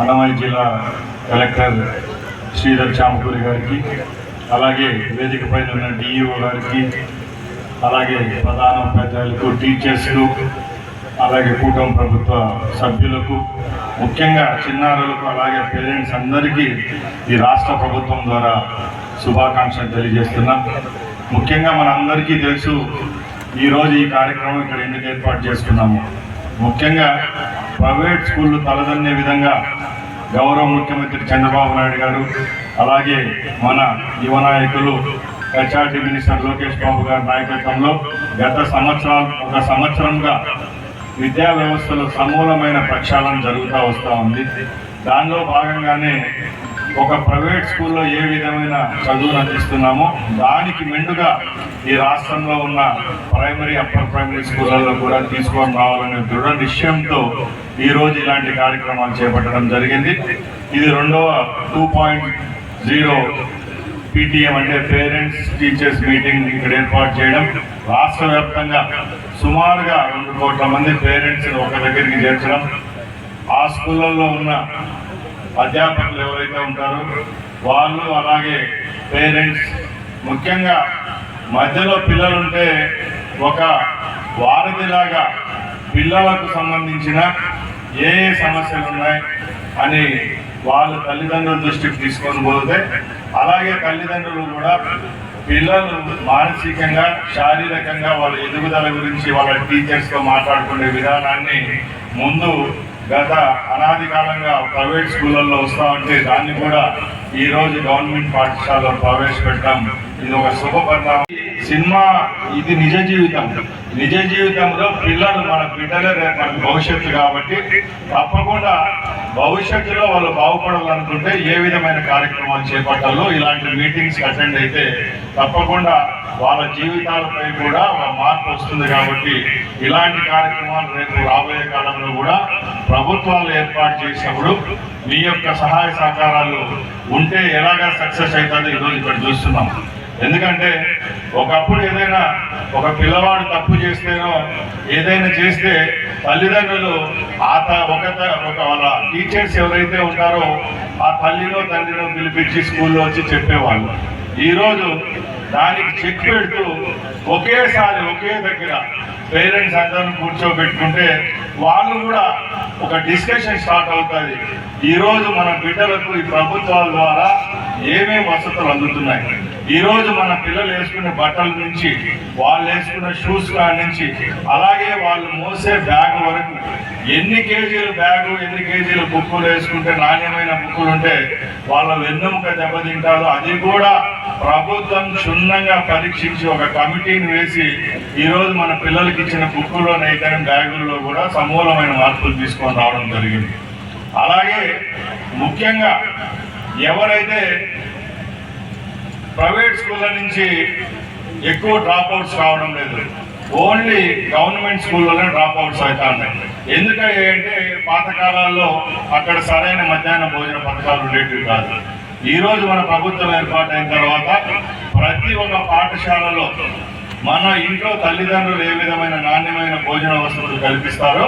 అన్నమయ్య జిల్లా కలెక్టర్ శ్రీధర్ చామకూరి గారికి అలాగే వేదిక పైన ఉన్న డిఈఓ గారికి అలాగే ప్రధాన ఉపాధ్యాయులకు టీచర్స్కు అలాగే కూటమి ప్రభుత్వ సభ్యులకు ముఖ్యంగా చిన్నారులకు అలాగే పేరెంట్స్ అందరికీ ఈ రాష్ట్ర ప్రభుత్వం ద్వారా శుభాకాంక్షలు తెలియజేస్తున్నా. ముఖ్యంగా మనందరికీ తెలుసు ఈరోజు ఈ కార్యక్రమం ఇక్కడ ఎందుకు ఏర్పాటు చేసుకున్నాము. ముఖ్యంగా ప్రైవేట్ స్కూళ్ళు తలదన్నే విధంగా గౌరవ ముఖ్యమంత్రి చంద్రబాబు నాయుడు గారు అలాగే మన యువ నాయకులు హెచ్ఆర్టీ మినిస్టర్ లోకేష్ బాబు గారి నాయకత్వంలో గత సంవత్సరాలు ఒక సంవత్సరంగా విద్యా వ్యవస్థలో సమూలమైన ప్రక్షాళన జరుగుతూ వస్తూ ఉంది. దానిలో భాగంగానే ఒక ప్రైవేట్ స్కూల్లో ఏ విధమైన చదువును అందిస్తున్నామో దానికి మెండుగా ఈ రాష్ట్రంలో ఉన్న ప్రైమరీ అప్పర్ ప్రైమరీ స్కూళ్ళల్లో కూడా తీసుకొని రావాలనే దృఢ నిశ్చయంతో ఈరోజు ఇలాంటి కార్యక్రమాలు చేపట్టడం జరిగింది. ఇది రెండవ టూ పాయింట్ జీరో పీటీఎం అంటే పేరెంట్స్ టీచర్స్ మీటింగ్ ఇక్కడ ఏర్పాటు చేయడం. రాష్ట్ర వ్యాప్తంగా సుమారుగా రెండు కోట్ల మంది పేరెంట్స్ ఒక దగ్గరికి చేర్చడం. ఆ స్కూళ్ళల్లో ఉన్న అధ్యాపకులు ఎవరైతే ఉంటారో వాళ్ళు అలాగే పేరెంట్స్ ముఖ్యంగా మధ్యలో పిల్లలుంటే ఒక వారధిలాగా పిల్లలకు సంబంధించిన ఏ ఏ సమస్యలు ఉన్నాయి అని వాళ్ళ తల్లిదండ్రుల దృష్టికి తీసుకొని పోతే అలాగే తల్లిదండ్రులు కూడా పిల్లలు మానసికంగా శారీరకంగా వాళ్ళ ఎదుగుదల గురించి వాళ్ళ టీచర్స్తో మాట్లాడుకునే విధానాన్ని ముందు గత అనాది కాలంగా ప్రైవేట్ స్కూళ్ళల్లో వస్తా ఉంటే దాన్ని కూడా ఈ రోజు గవర్నమెంట్ పాఠశాలలో ప్రవేశపెట్టాం ఇది ఒక శుభ పరిణామం. సినిమా ఇది నిజ జీవితం. నిజ జీవితంలో పిల్లలు మన బిడ్డలే రేపు మన భవిష్యత్తు కాబట్టి తప్పకుండా భవిష్యత్తులో వాళ్ళు బాగుపడాలనుకుంటే ఏ విధమైన కార్యక్రమాలు చేపట్టాలో ఇలాంటి మీటింగ్స్ అటెండ్ అయితే తప్పకుండా వాళ్ళ జీవితాలపై కూడా ఒక మార్పు వస్తుంది కాబట్టి ఇలాంటి కార్యక్రమాలు రేపు రాబోయే కాలంలో కూడా ప్రభుత్వాలు ఏర్పాటు చేసినప్పుడు మీ యొక్క సహాయ సహకారాలు ఉంటే ఎలాగా సక్సెస్ అవుతుందో ఈరోజు ఇక్కడ చూస్తున్నాం. ఎందుకంటే ఒకప్పుడు ఏదైనా ఒక పిల్లవాడు తప్పు చేస్తేనో ఏదైనా చేస్తే తల్లిదండ్రులు ఆ త- ఒక ఒక వాళ్ళ టీచర్స్ ఎవరైతే ఉంటారో ఆ తల్లిలో తండ్రిలో పిలిపించి స్కూల్లో వచ్చి చెప్పేవాళ్ళు. ఈరోజు దానికి చెక్ పెడుతూ ఒకేసారి ఒకే దగ్గర పేరెంట్స్ అందరూ కూర్చోబెట్టుకుంటే వాళ్ళు కూడా ఒక డిస్కషన్ స్టార్ట్ అవుతుంది. ఈరోజు మన బిడ్డలకు ఈ ప్రభుత్వాల ద్వారా ఏమేమి వసతులు అందుతున్నాయి? ఈరోజు మన పిల్లలు వేసుకునే బట్టల నుంచి వాళ్ళు వేసుకున్న షూస్ కాడి నుంచి అలాగే వాళ్ళు మోసే బ్యాగ్ వరకు ఎన్ని కేజీలు బ్యాగు ఎన్ని కేజీలు బుక్కులు వేసుకుంటే నాణ్యమైన బుక్కులు ఉంటే వాళ్ళ వెన్నెముక దెబ్బతింటారో. అది కూడా ప్రభుత్వం క్షుణ్ణంగా పరీక్షించి ఒక కమిటీని వేసి ఈరోజు మన పిల్లలకి ఇచ్చిన బుక్కులోనైతే బ్యాగుల్లో కూడా సమూలమైన మార్పులు తీసుకొని రావడం జరిగింది. అలాగే ముఖ్యంగా ఎవరైతే ప్రైవేట్ స్కూళ్ళ నుంచి ఎక్కువ డ్రాప్ అవుట్స్ రావడం లేదు ఓన్లీ గవర్నమెంట్ స్కూళ్ళలోనే డ్రాప్ అవుట్స్ అవుతా ఉన్నాయి. ఎందుకంటే అంటే పాతకాలాల్లో అక్కడ సరైన మధ్యాహ్న భోజన పథకాలు ఉండేటివి కాదు. ఈరోజు మన ప్రభుత్వం ఏర్పాటైన తర్వాత ప్రతి ఒక్క పాఠశాలలో మన ఇంట్లో తల్లిదండ్రులు ఏ విధమైన నాణ్యమైన భోజన వసతులు కల్పిస్తారో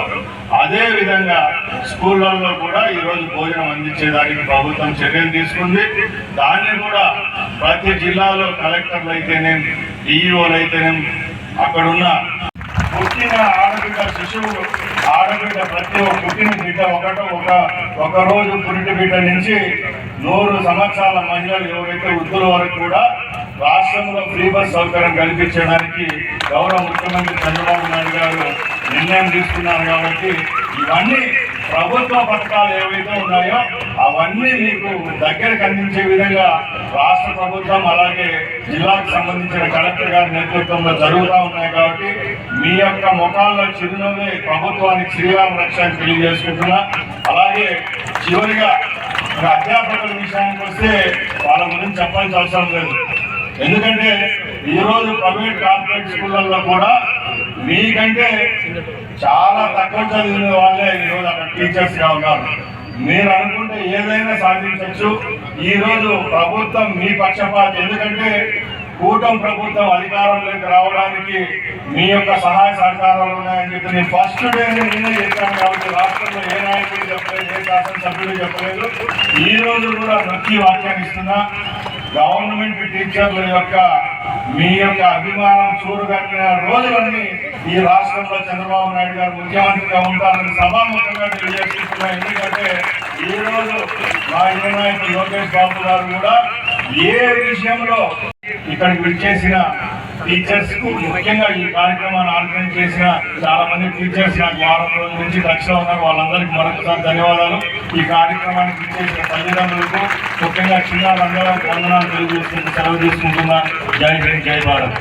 అదే విధంగా స్కూళ్ళల్లో కూడా ఈరోజు భోజనం అందించేదానికి ప్రభుత్వం చర్యలు తీసుకుంది. దాన్ని కూడా ప్రతి జిల్లాలో కలెక్టర్లు అయితేనేం ఈఈఓలు అయితేనేం అక్కడున్న పుట్టిన ఆడబిడ్డ శిశువు ఆడబిడ్డ ప్రతి ఒక్క పుట్టిన బిడ్డ ఒకటో ఒక ఒక రోజు పురిటి బిడ్డ నుంచి నూరు సంవత్సరాల మహిళలు ఎవరైతే వృద్ధుల వరకు కూడా రాష్ట్రంలో ఫ్రీ బస్ సౌకర్యం కల్పించడానికి గౌరవ ముఖ్యమంత్రి చంద్రబాబు నాయుడు గారు నిర్ణయం తీసుకున్నారు కాబట్టి ఇవన్నీ ప్రభుత్వ పథకాలు ఏవైతే ఉన్నాయో అవన్నీ మీకు దగ్గరకు అందించే విధంగా రాష్ట్ర ప్రభుత్వం అలాగే జిల్లాకు సంబంధించిన కలెక్టర్ గారి నేతృత్వంలో జరుగుతూ ఉన్నాయి కాబట్టి మీ యొక్క ముఖాల్లో చిరునవ్వే ప్రభుత్వానికి శ్రీరామ రక్ష తెలియజేసుకుంటున్నా. అలాగే చివరిగా అధ్యాపకుల విషయానికి వస్తే వాళ్ళ గురించి చెప్పాల్సిన అవసరం లేదు. ఎందుకంటే ఈరోజు ప్రైవేట్ కార్పొరేట్ స్కూళ్ళల్లో కూడా మీకంటే చాలా తక్కువ చదివిన వాళ్ళే ఈ రోజు అక్కడ టీచర్స్గా ఉన్నారు మీరు అనుకుంటే ఏదైనా సాధించవచ్చు ఈరోజు ప్రభుత్వం మీ పక్షపాతి. ఎందుకంటే కూటమి ప్రభుత్వం అధికారంలోకి రావడానికి మీ యొక్క సహాయ సహకారాలు ఉన్నాయని చెప్పి నేను ఫస్ట్ డే నేనే చెప్పాను కాబట్టి రాష్ట్రంలో ఏ నాయకుడు చెప్పలేదు ఏ శాసనసభ్యుడు చెప్పలేదు. ఈ రోజు కూడా నొక్కి వాక్యాన్ని ఇస్తున్నా. గవర్నమెంట్ టీచర్ల యొక్క మీ యొక్క అభిమానం చూడగలిగిన రోజులన్నీ ఈ రాష్ట్రంలో చంద్రబాబు నాయుడు గారు ముఖ్యమంత్రిగా ఉంటారని సభాముఖంగా తెలియజేస్తున్నా. ఎందుకంటే ఈ రోజు మా యువ నాయకుడు లోకేష్ బాబు గారు కూడా ఏ విషయంలో ఇక్కడికి విచ్చేసిన టీచర్స్కు ముఖ్యంగా ఈ కార్యక్రమాన్ని ఆర్గనైజ్ చేసిన చాలా మంది టీచర్స్ నాకు వారం రోజుల నుంచి దక్షిణ ఉన్నారు. వాళ్ళందరికీ మరొకసారి ధన్యవాదాలు. ఈ కార్యక్రమానికి విచ్చేసిన తల్లిదండ్రులకు ముఖ్యంగా చిన్నారందరూ వందనాలు తెలియజేసుకుంటూ సెలవు తీసుకుంటున్నా జై హింద్ జై భారత్.